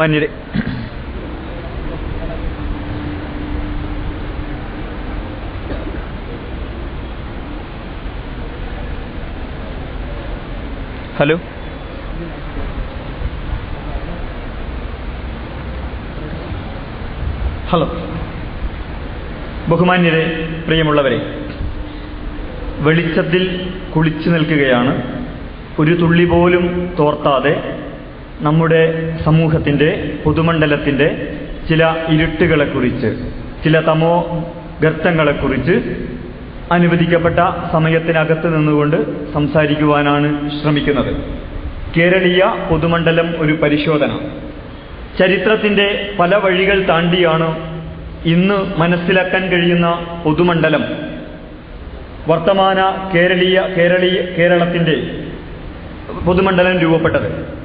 മാന്യരെ hello hello ബഹുമാന്യരെ പ്രിയമുള്ളവരെ വെളിച്ചത്തിൽ കുളിച്ചു നിൽക്കുകയാണ്. ഒരു തുള്ളി പോലും തോർത്താതെ നമ്മുടെ സമൂഹത്തിന്റെ പൊതുമണ്ഡലത്തിന്റെ ചില ഇരുട്ടുകളെക്കുറിച്ച് ചില തമോ ഗർത്തങ്ങളെക്കുറിച്ച് അനുവദിക്കപ്പെട്ട സമയത്തിനകത്ത് നിന്നുകൊണ്ട് സംസാരിക്കുവാനാണ് ശ്രമിക്കുന്നത്. കേരളീയ പൊതുമണ്ഡലം ഒരു പരിശോധന. ചരിത്രത്തിന്റെ പല വഴികൾ താണ്ടിയാണ് ഇന്ന് മനസ്സിലാക്കാൻ കഴിയുന്ന പൊതുമണ്ഡലം. വർത്തമാന കേരളീയ കേരളീയ കേരളത്തിന്റെ പൊതുമണ്ഡലം രൂപപ്പെട്ടത്.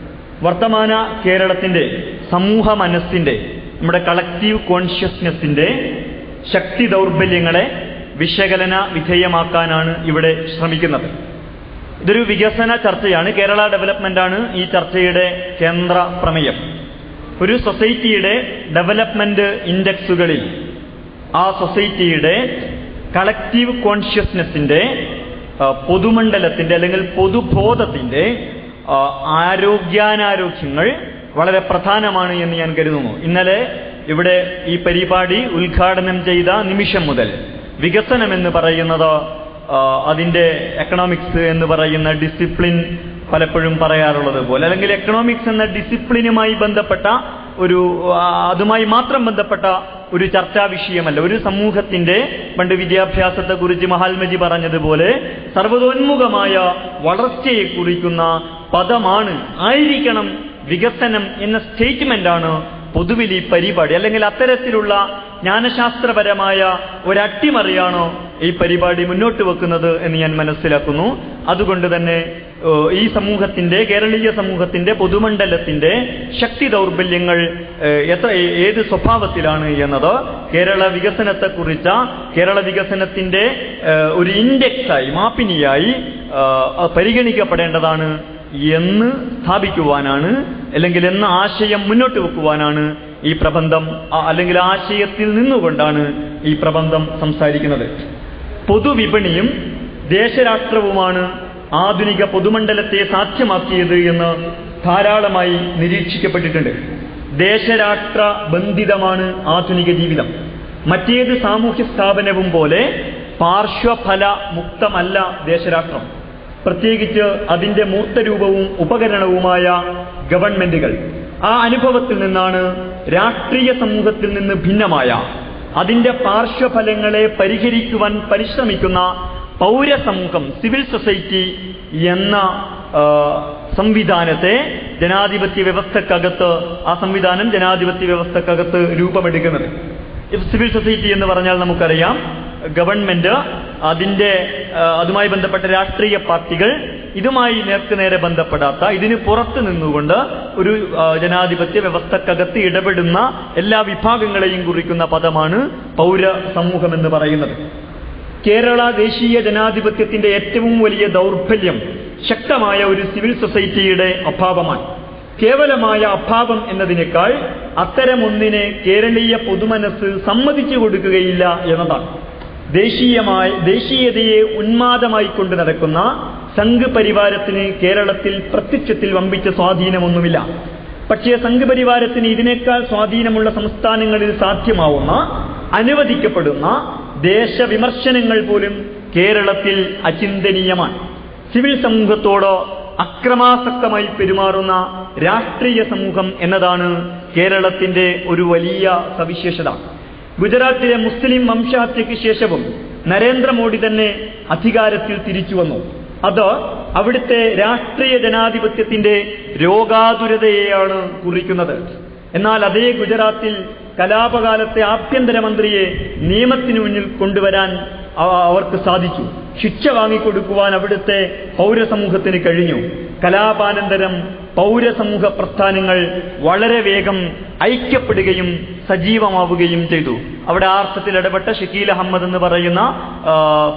വർത്തമാന കേരളത്തിന്റെ സമൂഹ മനസ്സിന്റെ നമ്മുടെ കളക്റ്റീവ് കോൺഷ്യസ്നെസ്സിന്റെ ശക്തി ദൗർബല്യങ്ങളെ വിശകലന വിധേയമാക്കാനാണ് ഇവിടെ ശ്രമിക്കുന്നത്. ഇതൊരു വികസന ചർച്ചയാണ്. കേരള ഡെവലപ്മെന്റ് ആണ് ഈ ചർച്ചയുടെ കേന്ദ്ര പ്രമേയം. ഒരു സൊസൈറ്റിയുടെ ഡെവലപ്മെന്റ് ഇൻഡെക്സുകളിൽ ആ സൊസൈറ്റിയുടെ കളക്റ്റീവ് കോൺഷ്യസ്നെസ്സിന്റെ പൊതുമണ്ഡലത്തിന്റെ അല്ലെങ്കിൽ പൊതുബോധത്തിന്റെ ആരോഗ്യാനാരോഗ്യങ്ങൾ വളരെ പ്രധാനമാണ് എന്ന് ഞാൻ കരുതുന്നു. ഇന്നലെ ഇവിടെ ഈ പരിപാടി ഉദ്ഘാടനം ചെയ്ത നിമിഷം മുതൽ വികസനം എന്ന് പറയുന്നത് അതിന്റെ എക്കണോമിക്സ് എന്ന് പറയുന്ന ഡിസിപ്ലിൻ പലപ്പോഴും പറയാറുള്ളത് പോലെ. അല്ലെങ്കിൽ എക്കണോമിക്സ് എന്ന ഡിസിപ്ലിനുമായി ബന്ധപ്പെട്ട ഒരു അതുമായി മാത്രം ബന്ധപ്പെട്ട ഒരു ചർച്ചാ വിഷയമല്ല. ഒരു സമൂഹത്തിന്റെ പണ്ട് വിദ്യാഭ്യാസത്തെക്കുറിച്ച് മഹാത്മജി പറഞ്ഞതുപോലെ സർവതോന്മുഖമായ വളർച്ചയെ കുറിക്കുന്ന പദമാണ് ആയിരിക്കണം വികസനം എന്ന സ്റ്റേറ്റ്മെന്റാണ് പൊതുവിൽ ഈ പരിപാടി. അല്ലെങ്കിൽ അത്തരത്തിലുള്ള ജ്ഞാനശാസ്ത്രപരമായ ഒരട്ടിമറിയാണോ ഈ പരിപാടി മുന്നോട്ട് വെക്കുന്നത് എന്ന് ഞാൻ മനസ്സിലാക്കുന്നു. അതുകൊണ്ട് തന്നെ ഈ സമൂഹത്തിന്റെ കേരളീയ സമൂഹത്തിന്റെ പൊതുമണ്ഡലത്തിന്റെ ശക്തി ദൗർബല്യങ്ങൾ എത്ര ഏത് സ്വഭാവത്തിലാണ് എന്നത് കേരള വികസനത്തെക്കുറിച്ച കേരള വികസനത്തിന്റെ ഒരു ഇൻഡെക്സായി മാപ്പിനിയായി പരിഗണിക്കപ്പെടേണ്ടതാണ് എന്ന് സ്ഥാപിക്കുവാനാണ് അല്ലെങ്കിൽ എന്ന ആശയം മുന്നോട്ട് വെക്കുവാനാണ് ഈ പ്രബന്ധം അല്ലെങ്കിൽ ആശയത്തിൽ നിന്നുകൊണ്ടാണ് ഈ പ്രബന്ധം സംസാരിക്കുന്നത്. പൊതുവിപണിയും ദേശരാഷ്ട്രവുമാണ് ആധുനിക പൊതുമണ്ഡലത്തെ സാധ്യമാക്കിയത് എന്ന് ധാരാളമായി നിരീക്ഷിക്കപ്പെട്ടിട്ടുണ്ട്. ദേശരാഷ്ട്ര ബന്ധിതമാണ് ആധുനിക ജീവിതം. മറ്റേത് സാമൂഹ്യ സ്ഥാപനവും പോലെ പാർശ്വഫല മുക്തമല്ല ദേശരാഷ്ട്രം. പ്രത്യേകിച്ച് അതിന്റെ മൂർത്തരൂപവും ഉപകരണവുമായ ഗവൺമെന്റുകൾ. ആ അനുഭവത്തിൽ നിന്നാണ് രാഷ്ട്രീയ സമൂഹത്തിൽ നിന്ന് ഭിന്നമായ അതിന്റെ പാർശ്വഫലങ്ങളെ പരിഹരിക്കുവാൻ പരിശ്രമിക്കുന്ന പൗരസമൂഹം സിവിൽ സൊസൈറ്റി എന്ന സംവിധാനത്തെ ജനാധിപത്യ വ്യവസ്ഥക്കകത്ത് ആ സംവിധാനം ജനാധിപത്യ വ്യവസ്ഥക്കകത്ത് രൂപമെടുക്കുന്നത്. സിവിൽ സൊസൈറ്റി എന്ന് പറഞ്ഞാൽ നമുക്കറിയാം ഗവൺമെന്റ് അതിന്റെ അതുമായി ബന്ധപ്പെട്ട രാഷ്ട്രീയ പാർട്ടികൾ ഇതുമായി നേർക്കുനേരെ ബന്ധപ്പെടാത്ത ഇതിന് പുറത്ത് നിന്നുകൊണ്ട് ഒരു ജനാധിപത്യ വ്യവസ്ഥക്കകത്ത് ഇടപെടുന്ന എല്ലാ വിഭാഗങ്ങളെയും കുറിക്കുന്ന പദമാണ് പൗര സമൂഹം എന്ന് പറയുന്നത്. കേരള ദേശീയ ജനാധിപത്യത്തിന്റെ ഏറ്റവും വലിയ ദൗർബല്യം ശക്തമായ ഒരു സിവിൽ സൊസൈറ്റിയുടെ അഭാവമാണ്. കേവലമായ അഭാവം എന്നതിനേക്കാൾ അത്തരമൊന്നിനെ കേരളീയ പൊതുമനസ്സ് സമ്മതിച്ചു കൊടുക്കുകയില്ല എന്നതാണ്. ദേശീയമായി ദേശീയതയെ ഉന്മാദമായി കൊണ്ട് നടക്കുന്ന സംഘ് പരിവാരത്തിന് കേരളത്തിൽ പ്രത്യക്ഷത്തിൽ വമ്പിച്ച സ്വാധീനമൊന്നുമില്ല. പക്ഷേ സംഘ് പരിവാരത്തിന് ഇതിനേക്കാൾ സ്വാധീനമുള്ള സംസ്ഥാനങ്ങളിൽ സാധ്യമാവുന്ന അനുവദിക്കപ്പെടുന്ന ദേശവിമർശനങ്ങൾ പോലും കേരളത്തിൽ അചിന്തനീയമാണ്. സിവിൽ സമൂഹത്തോടോ അക്രമാസക്തമായി പെരുമാറുന്ന രാഷ്ട്രീയ സമൂഹം എന്നതാണ് കേരളത്തിന്റെ ഒരു വലിയ സവിശേഷത. ഗുജറാത്തിലെ മുസ്ലിം വംശഹത്യയ്ക്ക് ശേഷവും നരേന്ദ്രമോദി തന്നെ അധികാരത്തിൽ തിരിച്ചു വന്നു. അത് അവിടുത്തെ രാഷ്ട്രീയ ജനാധിപത്യത്തിന്റെ രോഗാതുരതയെയാണ് കുറിക്കുന്നത്. എന്നാൽ അതേ ഗുജറാത്തിൽ കലാപകാലത്തെ ആഭ്യന്തരമന്ത്രിയെ നിയമത്തിനു മുന്നിൽ കൊണ്ടുവരാൻ അവർക്ക് സാധിച്ചു. ശിക്ഷ വാങ്ങിക്കൊടുക്കുവാൻ അവിടുത്തെ പൗരസമൂഹത്തിന് കഴിഞ്ഞു. കലാപാനന്തരം പൗരസമൂഹ പ്രസ്ഥാനങ്ങൾ വളരെ വേഗം ഐക്യപ്പെടുകയും സജീവമാവുകയും ചെയ്തു. അവിടെ ആ അർത്ഥത്തിൽ ഇടപെട്ട ഷക്കീൽ അഹമ്മദ് എന്ന് പറയുന്ന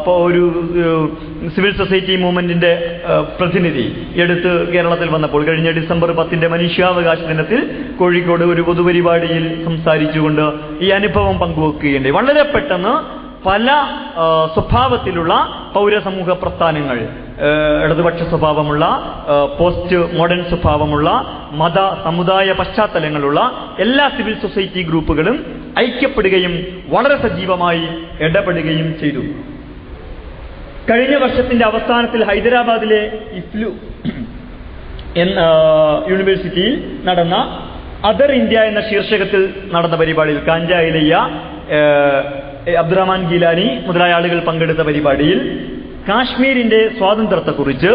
ഒരു സിവിൽ സൊസൈറ്റി മൂവ്മെന്റിന്റെ പ്രതിനിധി എടുത്ത് കേരളത്തിൽ വന്നപ്പോൾ കഴിഞ്ഞ ഡിസംബർ പത്തിന്റെ മനുഷ്യാവകാശ ദിനത്തിൽ കോഴിക്കോട് ഒരു പൊതുപരിപാടിയിൽ സംസാരിച്ചുകൊണ്ട് ഈ അനുഭവം പങ്കുവെക്കുകയുണ്ടായി. വളരെ പെട്ടെന്ന് പല സ്വഭാവത്തിലുള്ള പൗരസമൂഹ പ്രസ്ഥാനങ്ങൾ ഇടതുപക്ഷ സ്വഭാവമുള്ള പോസ്റ്റ് മോഡേൺ സ്വഭാവമുള്ള മത സമുദായ പശ്ചാത്തലങ്ങളുള്ള എല്ലാ സിവിൽ സൊസൈറ്റി ഗ്രൂപ്പുകളും ഐക്യപ്പെടുകയും വളരെ സജീവമായി ഇടപെടുകയും ചെയ്തു. കഴിഞ്ഞ വർഷത്തിന്റെ അവസാനത്തിൽ ഹൈദരാബാദിലെ ഇഫ്ലു എന്ന യൂണിവേഴ്സിറ്റിയിൽ നടന്ന അതർ ഇന്ത്യ എന്ന ശീർഷകത്തിൽ നടന്ന പരിപാടിയിൽ കാഞ്ചായിലയ്യ അബ്ദുറഹ്മാൻ ഗീലാനി മുതലായ ആളുകൾ പങ്കെടുത്ത പരിപാടിയിൽ കാശ്മീരിന്റെ സ്വാതന്ത്ര്യത്തെക്കുറിച്ച്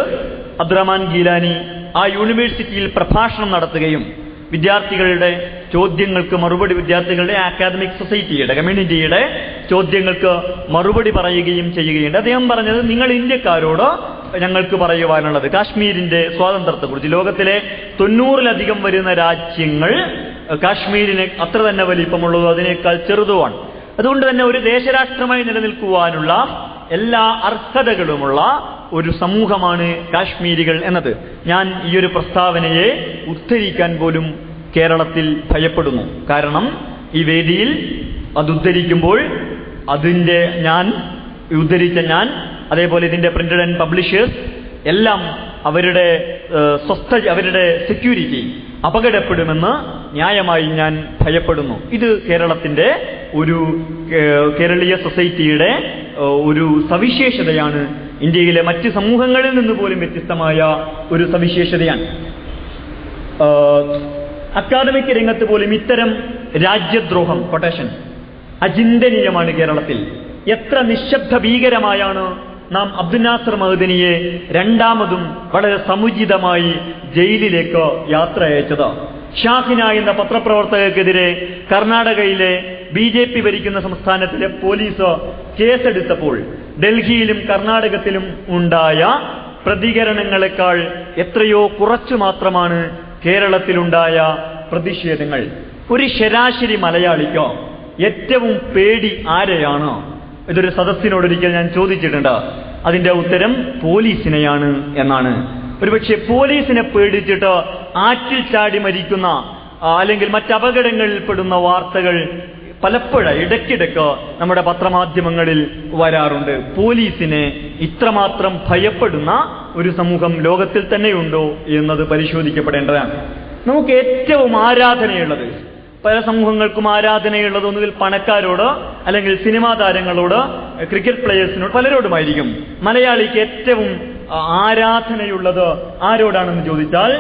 അബ്ദുറഹ്മാൻ ഗീലാനി ആ യൂണിവേഴ്സിറ്റിയിൽ പ്രഭാഷണം നടത്തുകയും വിദ്യാർത്ഥികളുടെ ചോദ്യങ്ങൾക്ക് മറുപടി വിദ്യാർത്ഥികളുടെ അക്കാദമിക് സൊസൈറ്റിയുടെ കമ്മ്യൂണിറ്റിയുടെ ചോദ്യങ്ങൾക്ക് മറുപടി പറയുകയും ചെയ്യുകയുണ്ട്. അദ്ദേഹം പറഞ്ഞത് നിങ്ങൾ ഇന്ത്യക്കാരോട് ഞങ്ങൾക്ക് പറയുവാനുള്ളത് കാശ്മീരിന്റെ സ്വാതന്ത്ര്യത്തെക്കുറിച്ച്. ലോകത്തിലെ തൊണ്ണൂറിലധികം വരുന്ന രാജ്യങ്ങൾ കാശ്മീരിന് അത്ര തന്നെ വലിപ്പമുള്ളതോ അതിനേക്കാൾ ചെറുതുമാണ്. അതുകൊണ്ട് തന്നെ ഒരു ദേശരാഷ്ട്രമായി നിലനിൽക്കുവാനുള്ള എല്ലാ അർഹതകളുമുള്ള ഒരു സമൂഹമാണ് കാശ്മീരികൾ എന്നത്. ഞാൻ ഈ ഒരു പ്രസ്താവനയെ ഉദ്ധരിക്കാൻ പോലും കേരളത്തിൽ ഭയപ്പെടുന്നു. കാരണം ഈ വേദിയിൽ അത് ഉദ്ധരിക്കുമ്പോൾ അതിന്റെ ഞാൻ ഉദ്ധരിച്ച ഞാൻ അതേപോലെ ഇതിന്റെ പ്രിന്റഡ് ആൻഡ് പബ്ലിഷേഴ്സ് എല്ലാം അവരുടെ സ്വസ്ഥ അവരുടെ സെക്യൂരിറ്റി അപകടപ്പെടുമെന്ന് ന്യായമായി ഞാൻ ഭയപ്പെടുന്നു. ഇത് കേരളത്തിന്റെ ഒരു കേരളീയ സൊസൈറ്റിയുടെ ഒരു സവിശേഷതയാണ്. ഇന്ത്യയിലെ മറ്റ് സമൂഹങ്ങളിൽ നിന്ന് പോലും വ്യത്യസ്തമായ ഒരു സവിശേഷതയാണ്. അക്കാദമിക് രംഗത്ത് പോലും ഇത്തരം രാജ്യദ്രോഹം കൊട്ടേഷൻ അചിന്തനീയമാണ് കേരളത്തിൽ. എത്ര നിശബ്ദ ഭീകരമായാണ് നാം അബ്ദുനാസർ മഹദിനിയെ രണ്ടാമതും വളരെ സമുചിതമായി ജയിലിലേക്ക് യാത്ര അയച്ചത്. ഷാഹിന എന്ന പത്രപ്രവർത്തകർക്കെതിരെ കർണാടകയിലെ ബി ജെ പി ഭരിക്കുന്ന സംസ്ഥാനത്തിലെ പോലീസ് കേസെടുത്തപ്പോൾ ഡൽഹിയിലും കർണാടകത്തിലും ഉണ്ടായ പ്രതികരണങ്ങളെക്കാൾ എത്രയോ കുറച്ചു മാത്രമാണ് കേരളത്തിലുണ്ടായ പ്രതിഷേധങ്ങൾ. ഒരു ശരാശരി മലയാളിക്കോ ഏറ്റവും പേടി ആരെയാണ്? ഇതൊരു സദസ്സിനോടൊരിക്കൽ ഞാൻ ചോദിച്ചിട്ടുണ്ട്? അതിന്റെ ഉത്തരം പോലീസിനെയാണ് എന്നാണ്. ഒരുപക്ഷെ പോലീസിനെ പേടിച്ചിട്ട് ആറ്റിൽ ചാടി മരിക്കുന്ന അല്ലെങ്കിൽ മറ്റപകടങ്ങളിൽ പെടുന്ന വാർത്തകൾ പലപ്പോഴും ഇടയ്ക്കിടയ്ക്ക് നമ്മുടെ പത്രമാധ്യമങ്ങളിൽ വരാറുണ്ട്. പോലീസിനെ ഇത്രമാത്രം ഭയപ്പെടുന്ന ഒരു സമൂഹം ലോകത്തിൽ തന്നെയുണ്ടോ എന്നത് പരിശോധിക്കപ്പെടേണ്ടതാണ്. നമുക്ക് ഏറ്റവും ആരാധനയുള്ളത് പല സമൂഹങ്ങൾക്കും ആരാധനയുള്ളത് ഒന്നുകിൽ പണക്കാരോട് അല്ലെങ്കിൽ സിനിമാ താരങ്ങളോട് ക്രിക്കറ്റ് പ്ലേയേഴ്സിനോട് പലരോടുമായിരിക്കും. മലയാളിക്ക് ഏറ്റവും ആരാധനയുള്ളത് ആരോടാണെന്ന് ചോദിച്ചാൽ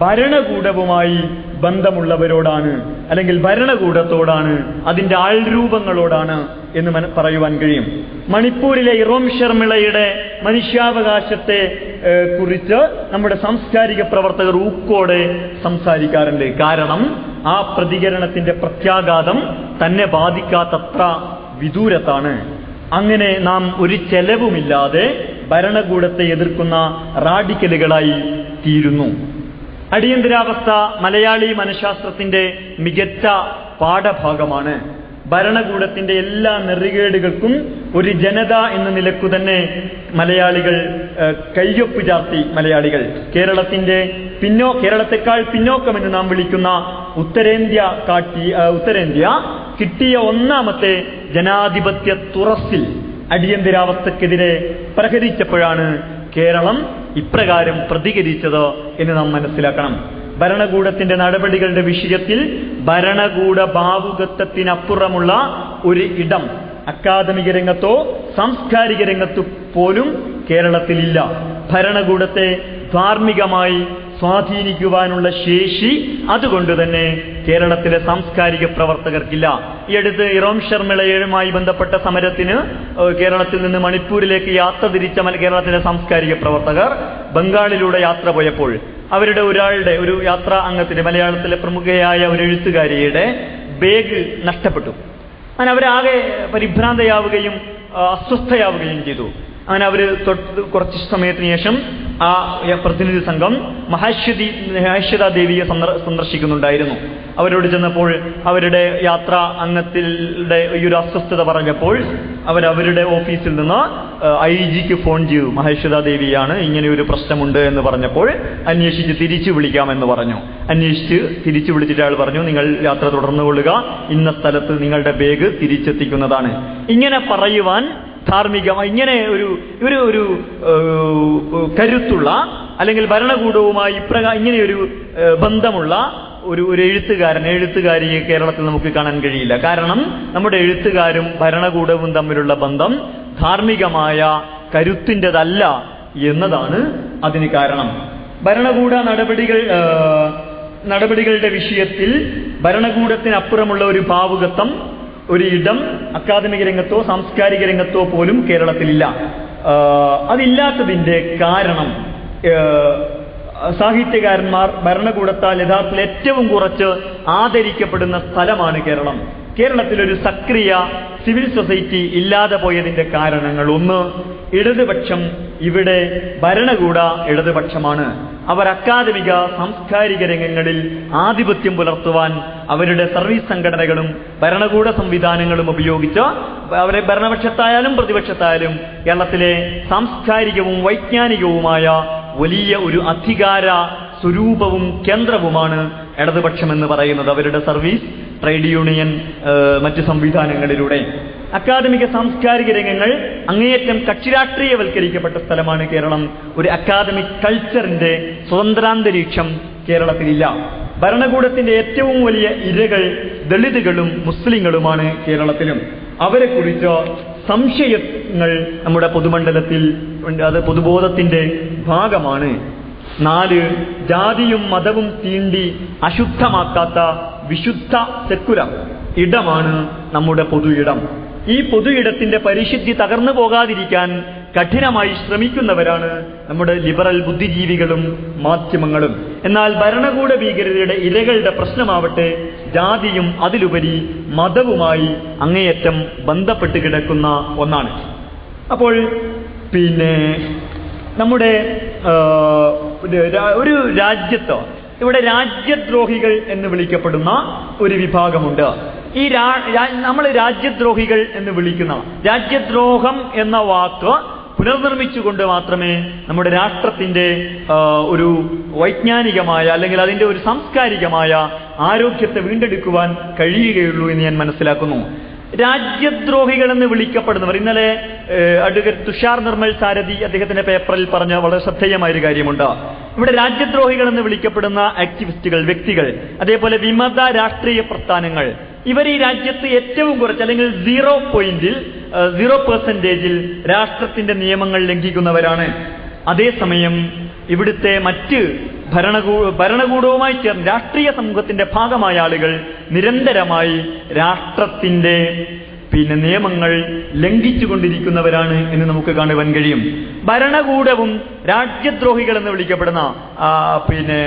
ഭരണകൂടവുമായി ബന്ധമുള്ളവരോടാണ് അല്ലെങ്കിൽ ഭരണകൂടത്തോടാണ് അതിന്റെ ആൾരൂപങ്ങളോടാണ് എന്ന് പറയുവാൻ കഴിയും. മണിപ്പൂരിലെ ഇറോം ശർമിളയുടെ മനുഷ്യാവകാശത്തെ കുറിച്ച് നമ്മുടെ സാംസ്കാരിക പ്രവർത്തകർ ഊക്കോടെ സംസാരിക്കാറുണ്ട്. കാരണം ആ പ്രതികരണത്തിന്റെ പ്രത്യാഘാതം തന്നെ ബാധിക്കാത്തത്ര വിദൂരത്താണ്. അങ്ങനെ നാം ഒരു ചെലവുമില്ലാതെ ഭരണകൂടത്തെ എതിർക്കുന്ന റാഡിക്കലുകളായി തീരുന്നു. അടിയന്തരാവസ്ഥ മലയാളി മനഃശാസ്ത്രത്തിന്റെ മികച്ച പാഠഭാഗമാണ്. ഭരണകൂടത്തിന്റെ എല്ലാ നെറികേടുകൾക്കും ഒരു ജനത എന്ന നിലക്കു തന്നെ മലയാളികൾ കയ്യൊപ്പ് ചാർത്തി മലയാളികൾ. കേരളത്തിന്റെ പിന്നോ കേരളത്തെക്കാൾ പിന്നോക്കമെന്ന് നാം വിളിക്കുന്ന ഉത്തരേന്ത്യ കാട്ടി ഉത്തരേന്ത്യ കിട്ടിയ ഒന്നാമത്തെ ജനാധിപത്യ തുറസിൽ അടിയന്തരാവസ്ഥക്കെതിരെ പ്രഹരിച്ചപ്പോഴാണ് കേരളം ഇപ്രകാരം പ്രതികരിച്ചത് എന്ന് നാം മനസ്സിലാക്കണം. ഭരണകൂടത്തിന്റെ നടപടികളുടെ വിഷയത്തിൽ ഭരണകൂട ഭാവുകത്വത്തിനപ്പുറമുള്ള ഒരു ഇടം അക്കാദമിക രംഗത്തോ സാംസ്കാരിക രംഗത്തോ പോലും കേരളത്തിലില്ല. ഭരണകൂടത്തെ ധാർമ്മികമായി സ്വാധീനിക്കുവാനുള്ള ശേഷി അതുകൊണ്ട് തന്നെ കേരളത്തിലെ സാംസ്കാരിക പ്രവർത്തകർക്കില്ല. ഈ അടുത്ത് ഇറോം ശർമിളയുമായി ബന്ധപ്പെട്ട സമരത്തിന് കേരളത്തിൽ നിന്ന് മണിപ്പൂരിലേക്ക് യാത്ര തിരിച്ച കേരളത്തിലെ സാംസ്കാരിക പ്രവർത്തകർ ബംഗാളിലൂടെ യാത്ര പോയപ്പോൾ അവരുടെ ഒരാളുടെ ഒരു യാത്രാ അംഗത്തിന്റെ മലയാളത്തിലെ പ്രമുഖയായ ഒരു എഴുത്തുകാരിയുടെ ബാഗ് നഷ്ടപ്പെട്ടു. അങ്ങനെ അവരാകെ പരിഭ്രാന്തയാവുകയും അസ്വസ്ഥയാവുകയും ചെയ്തു. അങ്ങനെ അവർ കുറച്ച് സമയത്തിന് ശേഷം ആ പ്രതിനിധി സംഘം മഹാശ്വതി മഹാശ്വത ദേവിയെ സന്ദർശിക്കുന്നുണ്ടായിരുന്നു. അവരോട് ചെന്നപ്പോൾ അവരുടെ യാത്ര അംഗത്തിന്റെ ഈ ഒരു അസ്വസ്ഥത പറഞ്ഞപ്പോൾ അവരവരുടെ ഓഫീസിൽ നിന്ന് ഐ ജിക്ക് ഫോൺ ചെയ്തു. മഹേശ്വത ദേവിയാണ് ഇങ്ങനെ ഒരു പ്രശ്നമുണ്ട് എന്ന് പറഞ്ഞപ്പോൾ അന്വേഷിച്ച് തിരിച്ചു വിളിക്കാമെന്ന് പറഞ്ഞു. അന്വേഷിച്ച് തിരിച്ചു വിളിച്ചിട്ട് അയാൾ പറഞ്ഞു നിങ്ങൾ യാത്ര തുടർന്നു കൊള്ളുക ഇന്ന സ്ഥലത്ത് നിങ്ങളുടെ ബാഗ് തിരിച്ചെത്തിക്കുന്നതാണ്. ഇങ്ങനെ പറയുവാൻ ധാർമ്മികമായി ഇങ്ങനെ ഒരു ഒരു ഒരു കരുത്തുള്ള അല്ലെങ്കിൽ ഭരണകൂടവുമായി ഇപ്രകാ ഇങ്ങനെയൊരു ബന്ധമുള്ള ഒരു ഒരു എഴുത്തുകാരൻ എഴുത്തുകാരിയെ കേരളത്തിൽ നമുക്ക് കാണാൻ കഴിയില്ല. കാരണം നമ്മുടെ എഴുത്തുകാരും ഭരണകൂടവും തമ്മിലുള്ള ബന്ധം ധാർമ്മികമായ കരുത്തിന്റെതല്ല എന്നതാണ് അതിന് കാരണം. ഭരണകൂട നടപടികൾ നടപടികളുടെ വിഷയത്തിൽ ഭരണകൂടത്തിനപ്പുറമുള്ള ഒരു ഭാവുകത്വം ഒരു ഇടം അക്കാദമിക രംഗത്തോ സാംസ്കാരിക രംഗത്തോ പോലും കേരളത്തിലില്ല. അതില്ലാത്തതിന്റെ കാരണം സാഹിത്യകാരന്മാർ ഭരണകൂടത്താൽ യഥാർത്ഥത്തിൽ ഏറ്റവും കുറച്ച് ആദരിക്കപ്പെടുന്ന സ്ഥലമാണ് കേരളം. കേരളത്തിൽ ഒരു സക്രിയ സിവിൽ സൊസൈറ്റി ഇല്ലാതെ പോയതിന്റെ കാരണങ്ങൾ ഒന്ന് ഇടതുപക്ഷം ഇവിടെ ഭരണകൂട ഇടതുപക്ഷമാണ്. അവർ അക്കാദമിക സാംസ്കാരിക രംഗങ്ങളിൽ ആധിപത്യം പുലർത്തുവാൻ അവരുടെ സർവീസ് സംഘടനകളും ഭരണകൂട സംവിധാനങ്ങളും ഉപയോഗിച്ച് അവരെ ഭരണപക്ഷത്തായാലും പ്രതിപക്ഷത്തായാലും കേരളത്തിലെ സാംസ്കാരികവും വൈജ്ഞാനികവുമായ വലിയ ഒരു അധികാര സ്വരൂപവും കേന്ദ്രവുമാണ് ഇടതുപക്ഷം എന്ന് പറയുന്നത്. അവരുടെ സർവീസ് ട്രേഡ് യൂണിയൻ മറ്റ് സംവിധാനങ്ങളിലൂടെ അക്കാദമിക സാംസ്കാരിക രംഗങ്ങൾ അങ്ങേയറ്റം കക്ഷിരാഷ്ട്രീയവൽക്കരിക്കപ്പെട്ട സ്ഥലമാണ് കേരളം. ഒരു അക്കാദമിക് കൾച്ചറിന്റെ സ്വതന്ത്രാന്തരീക്ഷം കേരളത്തിലില്ല. ഭരണകൂടത്തിന്റെ ഏറ്റവും വലിയ ഇരകൾ ദളിതുകളും മുസ്ലിങ്ങളുമാണ് കേരളത്തിലും. അവരെ കുറിച്ച് സംശയങ്ങൾ നമ്മുടെ പൊതുമണ്ഡലത്തിൽ അത് പൊതുബോധത്തിന്റെ ഭാഗമാണ്. നാല് ജാതിയും മതവും തീണ്ടി അശുദ്ധമാക്കാത്ത വിശുദ്ധ സെക്കുലർ ഇടമാണ് നമ്മുടെ പൊതു ഇടം. ഈ പൊതു ഇടത്തിന്റെ പരിശുദ്ധി തകർന്നു പോകാതിരിക്കാൻ കഠിനമായി ശ്രമിക്കുന്നവരാണ് നമ്മുടെ ലിബറൽ ബുദ്ധിജീവികളും മാധ്യമങ്ങളും. എന്നാൽ ഭരണകൂട ഭീകരതയുടെ ഇരകളുടെ പ്രശ്നമാവട്ടെ ജാതിയും അതിലുപരി മതവുമായി അങ്ങേയറ്റം ബന്ധപ്പെട്ട് കിടക്കുന്ന ഒന്നാണ്. അപ്പോൾ പിന്നെ നമ്മുടെ ഒരു രാജ്യത്ത് ഇവിടെ രാജ്യദ്രോഹികൾ എന്ന് വിളിക്കപ്പെടുന്ന ഒരു വിഭാഗമുണ്ട്. ഈ നമ്മൾ രാജ്യദ്രോഹികൾ എന്ന് വിളിക്കുന്ന രാജ്യദ്രോഹം എന്ന വാക്ക് പുനർനിർമ്മിച്ചുകൊണ്ട് മാത്രമേ നമ്മുടെ രാഷ്ട്രത്തിന്റെ ഒരു വൈജ്ഞാനികമായ അല്ലെങ്കിൽ അതിന്റെ ഒരു സാംസ്കാരികമായ ആരോഗ്യത്തെ വീണ്ടെടുക്കുവാൻ കഴിയുകയുള്ളൂ എന്ന് ഞാൻ മനസ്സിലാക്കുന്നു. രാജ്യദ്രോഹികൾ എന്ന് വിളിക്കപ്പെടുന്നവർ. ഇന്നലെ അഡ്വക്കേറ്റ് തുഷാർ നിർമ്മൽ സാരഥി അദ്ദേഹത്തിന്റെ പേപ്പറിൽ പറഞ്ഞ വളരെ ശ്രദ്ധേയമായ ഒരു കാര്യമുണ്ട്. ഇവിടെ രാജ്യദ്രോഹികൾ എന്ന് വിളിക്കപ്പെടുന്ന ആക്ടിവിസ്റ്റുകൾ വ്യക്തികൾ അതേപോലെ വിമത രാഷ്ട്രീയ പ്രസ്ഥാനങ്ങൾ ഇവർ ഈ രാജ്യത്ത് ഏറ്റവും കുറച്ച് അല്ലെങ്കിൽ സീറോ പോയിന്റിൽ സീറോ പെർസെന്റേജിൽ രാഷ്ട്രത്തിന്റെ നിയമങ്ങൾ ലംഘിക്കുന്നവരാണ്. അതേസമയം ഇവിടുത്തെ മറ്റ് ഭരണകൂ ഭരണകൂടവുമായി ചേർന്ന് രാഷ്ട്രീയ സമൂഹത്തിന്റെ ഭാഗമായ ആളുകൾ നിരന്തരമായി രാഷ്ട്രത്തിന്റെ പിന്നെ നിയമങ്ങൾ ലംഘിച്ചുകൊണ്ടിരിക്കുന്നവരാണ് എന്ന് നമുക്ക് കാണുവാൻ കഴിയും. ഭരണകൂടവും രാജ്യദ്രോഹികൾ എന്ന് വിളിക്കപ്പെടുന്ന പിന്നെ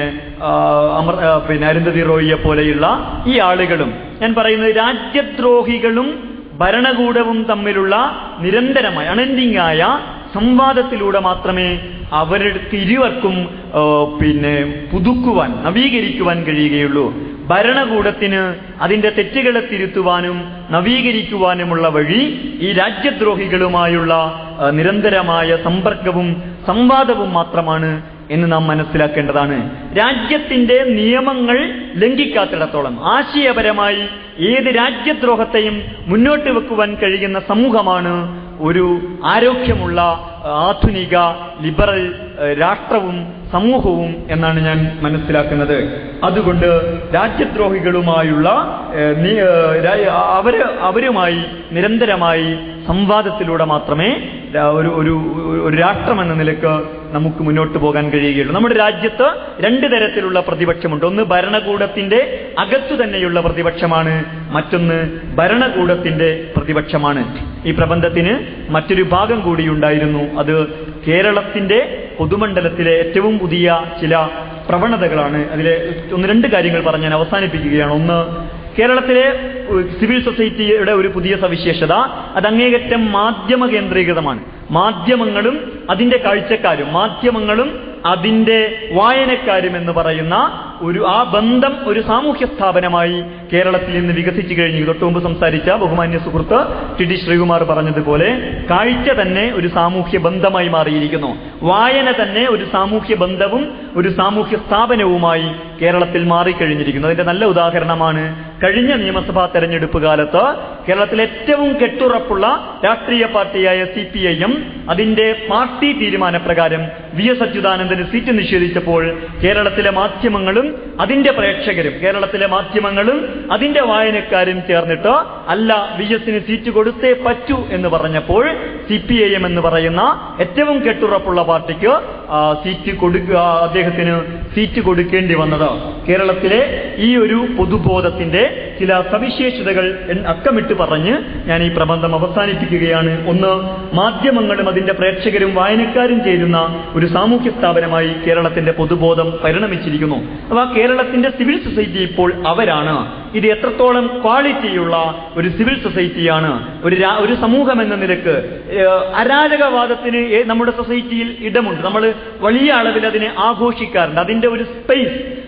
അമർ പിന്നെ അരുന്ധതി റോയിയെ പോലെയുള്ള ഈ ആളുകളും. ഞാൻ പറയുന്നത് രാജ്യദ്രോഹികളും ഭരണകൂടവും തമ്മിലുള്ള നിരന്തരമായ അണൻഡിങ് ആയ സംവാദത്തിലൂടെ മാത്രമേ അവരുടെ ഇരുവർക്കും പിന്നെ പുതുക്കുവാൻ നവീകരിക്കുവാൻ കഴിയുകയുള്ളൂ. ഭരണകൂടത്തിന് അതിന്റെ തെറ്റുകളെ തിരുത്തുവാനും നവീകരിക്കുവാനുമുള്ള വഴി ഈ രാജ്യദ്രോഹികളുമായുള്ള നിരന്തരമായ സമ്പർക്കവും സംവാദവും മാത്രമാണ് എന്ന് നാം മനസ്സിലാക്കേണ്ടതാണ്. രാജ്യത്തിന്റെ നിയമങ്ങൾ ലംഘിക്കാത്തിടത്തോളം ആശയപരമായി ഏത് രാജ്യദ്രോഹത്തെയും മുന്നോട്ട് വെക്കുവാൻ കഴിയുന്ന സമൂഹമാണ് ഒരു ആരോഗ്യമുള്ള ആധുനിക ലിബറൽ രാഷ്ട്രവും സമൂഹവും എന്നാണ് ഞാൻ മനസ്സിലാക്കുന്നത്. അതുകൊണ്ട് രാജ്യദ്രോഹികളുമായുള്ള അവർ അവരുമായി നിരന്തരമായി സംവാദത്തിലൂടെ മാത്രമേ ഒരു ഒരു ഒരു രാഷ്ട്രം എന്ന നിലയ്ക്ക് നമുക്ക് മുന്നോട്ട് പോകാൻ കഴിയുകയുള്ളൂ. നമ്മുടെ രാജ്യത്ത് രണ്ട് തരത്തിലുള്ള പ്രതിപക്ഷമുണ്ട്. ഒന്ന് ഭരണകൂടത്തിന്റെ അകത്തു തന്നെയുള്ള പ്രതിപക്ഷമാണ് മറ്റൊന്ന് ഭരണകൂടത്തിന്റെ പ്രതിപക്ഷമാണ്. ഈ പ്രബന്ധത്തിന് മറ്റൊരു ഭാഗം കൂടിയുണ്ടായിരുന്നു അത് കേരളത്തിന്റെ പൊതുമണ്ഡലത്തിലെ ഏറ്റവും പുതിയ ചില പ്രവണതകളാണ്. അതിലെ ഒന്ന് രണ്ട് കാര്യങ്ങൾ പറഞ്ഞ് ഞാൻ അവസാനിപ്പിക്കുകയാണ്. ഒന്ന് കേരളത്തിലെ സിവിൽ സൊസൈറ്റിയുടെ ഒരു പുതിയ സവിശേഷത അത് മാധ്യമ കേന്ദ്രീകൃതമാണ് മാധ്യമങ്ങളും അതിന്റെ കാഴ്ചക്കാരും മാധ്യമങ്ങളും അതിന്റെ വായനക്കാരും എന്ന് പറയുന്ന ഒരു ആ ബന്ധം ഒരു സാമൂഹ്യ സ്ഥാപനമായി കേരളത്തിൽ നിന്ന് വികസിച്ചു കഴിഞ്ഞു. തൊട്ടു മുമ്പ് സംസാരിച്ച ബഹുമാന്യ സുഹൃത്ത് ടി ഡി ശ്രീകുമാർ പറഞ്ഞതുപോലെ കാഴ്ച തന്നെ ഒരു സാമൂഹ്യ ബന്ധമായി മാറിയിരിക്കുന്നു. വായന തന്നെ ഒരു സാമൂഹ്യ ബന്ധവും ഒരു സാമൂഹ്യ സ്ഥാപനവുമായി കേരളത്തിൽ മാറിക്കഴിഞ്ഞിരിക്കുന്നു. അതിന്റെ നല്ല ഉദാഹരണമാണ് കഴിഞ്ഞ നിയമസഭാ തെരഞ്ഞെടുപ്പ് കാലത്ത് കേരളത്തിലെ ഏറ്റവും കെട്ടുറപ്പുള്ള രാഷ്ട്രീയ പാർട്ടിയായ സി പി ഐ അതിന്റെ പാർട്ടി തീരുമാനപ്രകാരം വി എസ് അച്യുതാനന്ദന് സീറ്റ് നിഷേധിച്ചപ്പോൾ കേരളത്തിലെ മാധ്യമങ്ങളും അതിന്റെ പ്രേക്ഷകരും കേരളത്തിലെ മാധ്യമങ്ങളും അതിന്റെ വായനക്കാരും ചേർന്നിട്ട് അല്ല വി എസിന് സീറ്റ് കൊടുത്തേ പറ്റൂ എന്ന് പറഞ്ഞപ്പോൾ സി പി ഐ എം എന്ന് പറയുന്ന ഏറ്റവും കെട്ടുറപ്പുള്ള പാർട്ടിക്ക് സീറ്റ് കൊടുക്കുക അദ്ദേഹത്തിന് സീറ്റ് കൊടുക്കേണ്ടി വന്നത്. കേരളത്തിലെ ഈ ഒരു പൊതുബോധത്തിന്റെ ചില സവിശേഷതകൾ അക്കമിട്ട് പറഞ്ഞ് ഞാൻ ഈ പ്രബന്ധം അവസാനിപ്പിക്കുകയാണ്. ഒന്ന് മാധ്യമങ്ങളും അതിന്റെ പ്രേക്ഷകരും വായനക്കാരും ചേരുന്ന ഒരു സാമൂഹ്യ സ്ഥാപനമായി കേരളത്തിന്റെ പൊതുബോധം പരിണമിച്ചിരിക്കുന്നു. അപ്പൊ ആ കേരളത്തിന്റെ സിവിൽ സൊസൈറ്റി ഇപ്പോൾ അവരാണ്. ഇത് എത്രത്തോളം ക്വാളിറ്റിയുള്ള ഒരു സിവിൽ സൊസൈറ്റിയാണ്. ഒരു ഒരു സമൂഹം എന്ന നിലയ്ക്ക് അരാജകവാദത്തിന് നമ്മുടെ സൊസൈറ്റിയിൽ ഇടമുണ്ട്. നമ്മൾ വലിയ അളവിൽ അതിനെ ആഘോഷിക്കാറുണ്ട്. അതിന്റെ ഒരു സ്പേസ്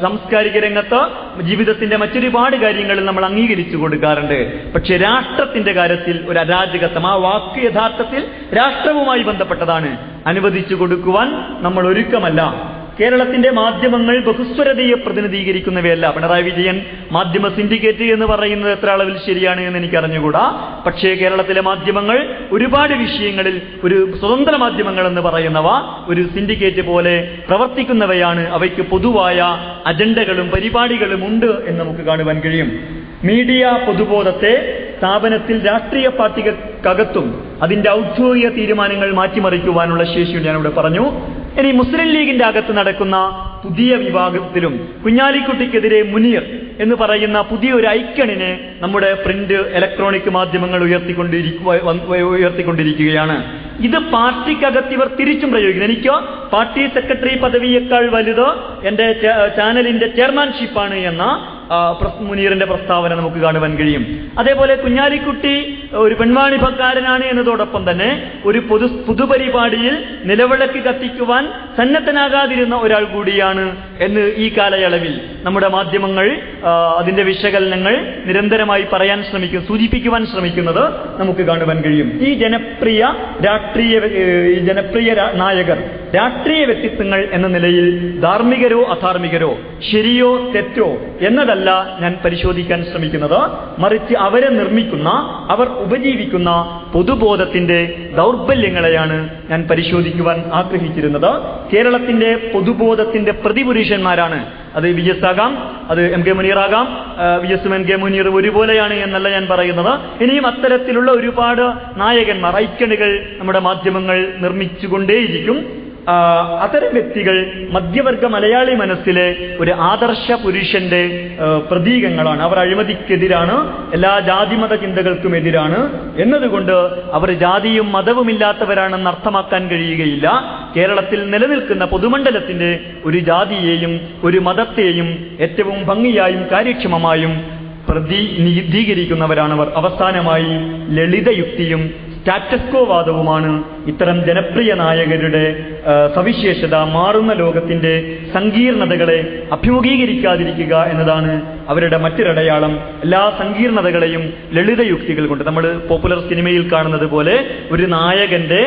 സാംസ്കാരിക രംഗത്ത് ജീവിതത്തിന്റെ മറ്റൊരുപാട് കാര്യങ്ങൾ നമ്മൾ അംഗീകരിച്ചു കൊടുക്കാറുണ്ട്. പക്ഷെ രാഷ്ട്രത്തിന്റെ കാര്യത്തിൽ ഒരു അരാജകത്വം ആ വാക്ക് യഥാർത്ഥത്തിൽ രാഷ്ട്രവുമായി ബന്ധപ്പെട്ടതാണ്. അനുവദിച്ചു കൊടുക്കുവാൻ നമ്മൾ ഒരുക്കമല്ല. കേരളത്തിന്റെ മാധ്യമങ്ങൾ ബഹുസ്വരതയെ പ്രതിനിധീകരിക്കുന്നവയല്ല. പിണറായി വിജയൻ മാധ്യമ സിൻഡിക്കേറ്റ് എന്ന് പറയുന്നത് എത്ര അളവിൽ ശരിയാണ് എന്ന് എനിക്ക് അറിഞ്ഞുകൂടാ. പക്ഷേ കേരളത്തിലെ മാധ്യമങ്ങൾ ഒരുപാട് വിഷയങ്ങളിൽ ഒരു സ്വതന്ത്ര മാധ്യമങ്ങൾ എന്ന് പറയുന്നവ ഒരു സിൻഡിക്കേറ്റ് പോലെ പ്രവർത്തിക്കുന്നവയാണ്. അവയ്ക്ക് പൊതുവായ അജണ്ടകളും പരിപാടികളും ഉണ്ട് എന്ന് നമുക്ക് കാണുവാൻ കഴിയും. മീഡിയ പൊതുബോധത്തെ സ്ഥാപനത്തിൽ രാഷ്ട്രീയ പാർട്ടികൾക്കകത്തും അതിന്റെ ഔദ്യോഗിക തീരുമാനങ്ങൾ മാറ്റിമറിക്കുവാനുള്ള ശേഷിയും ഞാനിവിടെ പറഞ്ഞു. ഇനി മുസ്ലിം ലീഗിന്റെ അകത്ത് നടക്കുന്ന പുതിയ വിഭാഗത്തിലും കുഞ്ഞാലിക്കുട്ടിക്കെതിരെ മുനീർ എന്ന് പറയുന്ന പുതിയ ഒരു ഐക്കണിനെ നമ്മുടെ പ്രിന്റ് ഇലക്ട്രോണിക് മാധ്യമങ്ങൾ ഉയർത്തിക്കൊണ്ടിരിക്കുകയാണ്. ഇത് പാർട്ടിക്കകത്ത് ഇവർ തിരിച്ചും പ്രയോഗിക്കുന്നു. എനിക്ക് പാർട്ടി സെക്രട്ടറി പദവിയേക്കാൾ വലുതോ എന്റെ ചാനലിന്റെ ചെയർമാൻഷിപ്പാണ് എന്ന മുനീറിന്റെ പ്രസ്താവന നമുക്ക് കാണുവാൻ കഴിയും. അതേപോലെ കുഞ്ഞാലിക്കുട്ടി ഒരു പെൺവാണിഭക്കാരനാണ് എന്നതോടൊപ്പം തന്നെ ഒരു പൊതു പുതുപരിപാടിയിൽ നിലവിളക്ക് കത്തിക്കുവാൻ സന്നദ്ധനാകാതിരുന്ന ഒരാൾ കൂടിയാണ് എന്ന് ഈ കാലയളവിൽ നമ്മുടെ മാധ്യമങ്ങൾ അതിന്റെ വിശകലനങ്ങൾ നിരന്തരമായി പറയാൻ ശ്രമിക്കും സൂചിപ്പിക്കുവാൻ ശ്രമിക്കുന്നത് നമുക്ക് കാണുവാൻ കഴിയും. ഈ ജനപ്രിയ രാഷ്ട്രീയ ജനപ്രിയ നായകർ രാഷ്ട്രീയ വ്യക്തിത്വങ്ങൾ എന്ന നിലയിൽ ധാർമ്മികരോ അധാർമികരോ ശരിയോ തെറ്റോ എന്നതല്ല ഞാൻ പരിശോധിക്കാൻ ശ്രമിക്കുന്നത്. മറിച്ച് അവരെ നിർമ്മിക്കുന്ന അവർ ഉപജീവിക്കുന്ന പൊതുബോധത്തിന്റെ ദൗർബല്യങ്ങളെയാണ് ഞാൻ പരിശോധിക്കുവാൻ ആഗ്രഹിച്ചിരുന്നത്. കേരളത്തിന്റെ പൊതുബോധത്തിന്റെ പ്രതിപുരുഷന്മാരാണ് അത് വി എസ് ആകാം അത് എം കെ മുനീർ ആകാം. വി എസും എം കെ മുനീർ ഒരുപോലെയാണ് എന്നല്ല ഞാൻ പറയുന്നത്. ഇനിയും അത്തരത്തിലുള്ള ഒരുപാട് നായകന്മാർ ഐക്കണുകൾ നമ്മുടെ മാധ്യമങ്ങൾ നിർമ്മിച്ചുകൊണ്ടേയിരിക്കും. അത്തരം വ്യക്തികൾ മധ്യവർഗ മലയാളി മനസ്സിലെ ഒരു ആദർശ പുരുഷന്റെ പ്രതീകങ്ങളാണ്. അവർ അഴിമതിക്കെതിരാണ് എല്ലാ ജാതിമത ചിന്തകൾക്കും എതിരാണ് എന്നതുകൊണ്ട് അവർ ജാതിയും മതവുമില്ലാത്തവരാണെന്ന് അർത്ഥമാക്കാൻ കഴിയുകയില്ല. കേരളത്തിൽ നിലനിൽക്കുന്ന പൊതുമണ്ഡലത്തിന്റെ ഒരു ജാതിയെയും ഒരു മതത്തെയും ഏറ്റവും ഭംഗിയായും കാര്യക്ഷമമായും പ്രതിനിധീകരിക്കുന്നവരാണവർ അവസാനമായി ലളിതയുക്തിയും സ്റ്റാറ്റസ്കോ വാദവുമാണ് ഇത്തരം ജനപ്രിയ നായകരുടെ സവിശേഷത മാറുന്ന ലോകത്തിന്റെ സങ്കീർണതകളെ അഭിമുഖീകരിക്കാതിരിക്കുക എന്നതാണ് അവരുടെ മറ്റൊരടയാളം. എല്ലാ സങ്കീർണതകളെയും ലളിതയുക്തികൾ കൊണ്ട്. നമ്മൾ പോപ്പുലർ സിനിമയിൽ കാണുന്നത് പോലെ ഒരു നായകന്റെ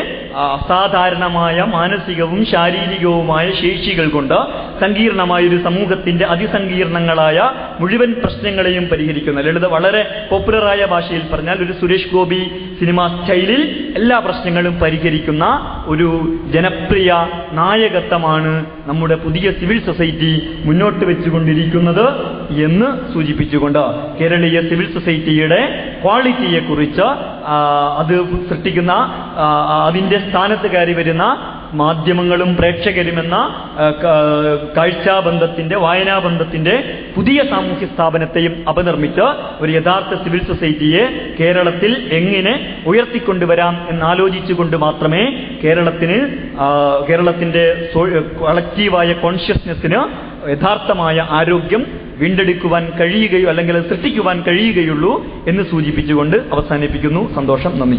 അസാധാരണമായ മാനസികവും ശാരീരികവുമായ ശേഷികൾ കൊണ്ട് സങ്കീർണമായ ഒരു സമൂഹത്തിന്റെ അതിസങ്കീർണങ്ങളായ മുഴുവൻ പ്രശ്നങ്ങളെയും പരിഹരിക്കുന്ന ലളിത വളരെ പോപ്പുലറായ ഭാഷയിൽ പറഞ്ഞാൽ ഒരു സുരേഷ് ഗോപി സിനിമ സ്റ്റൈലിൽ എല്ലാ പ്രശ്നങ്ങളും പരിഹരിക്കുന്ന ഒരു ജനപ്രിയ നായകത്വമാണ് നമ്മുടെ പുതിയ സിവിൽ സൊസൈറ്റി മുന്നോട്ട് വെച്ചുകൊണ്ടിരിക്കുന്നത് എന്ന് സൂചിപ്പിച്ചുകൊണ്ട് കേരളീയ സിവിൽ സൊസൈറ്റിയുടെ ക്വാളിറ്റിയെക്കുറിച്ച് കുറിച്ച് അത് സൃഷ്ടിക്കുന്ന അതിന്റെ സ്ഥാനത്ത് കയറി വരുന്ന മാധ്യമങ്ങളും പ്രേക്ഷകരും എന്ന കാഴ്ചാബന്ധത്തിന്റെ വായനാബന്ധത്തിന്റെ പുതിയ സാമൂഹ്യ സ്ഥാപനത്തെയും അപനിർമ്മിച്ച് ഒരു യഥാർത്ഥ സിവിൽ സൊസൈറ്റിയെ കേരളത്തിൽ എങ്ങനെ ഉയർത്തിക്കൊണ്ടുവരാം എന്നാലോചിച്ചുകൊണ്ട് മാത്രമേ കേരളത്തിന് കേരളത്തിന്റെ കളക്റ്റീവായ കോൺഷ്യസ്നെസ്സിന് യഥാർത്ഥമായ ആരോഗ്യം വീണ്ടെടുക്കുവാൻ കഴിയുകയോ അല്ലെങ്കിൽ അത് സൃഷ്ടിക്കുവാൻ കഴിയുകയുള്ളൂ എന്ന് സൂചിപ്പിച്ചുകൊണ്ട് അവസാനിപ്പിക്കുന്നു. സന്തോഷം. നന്ദി.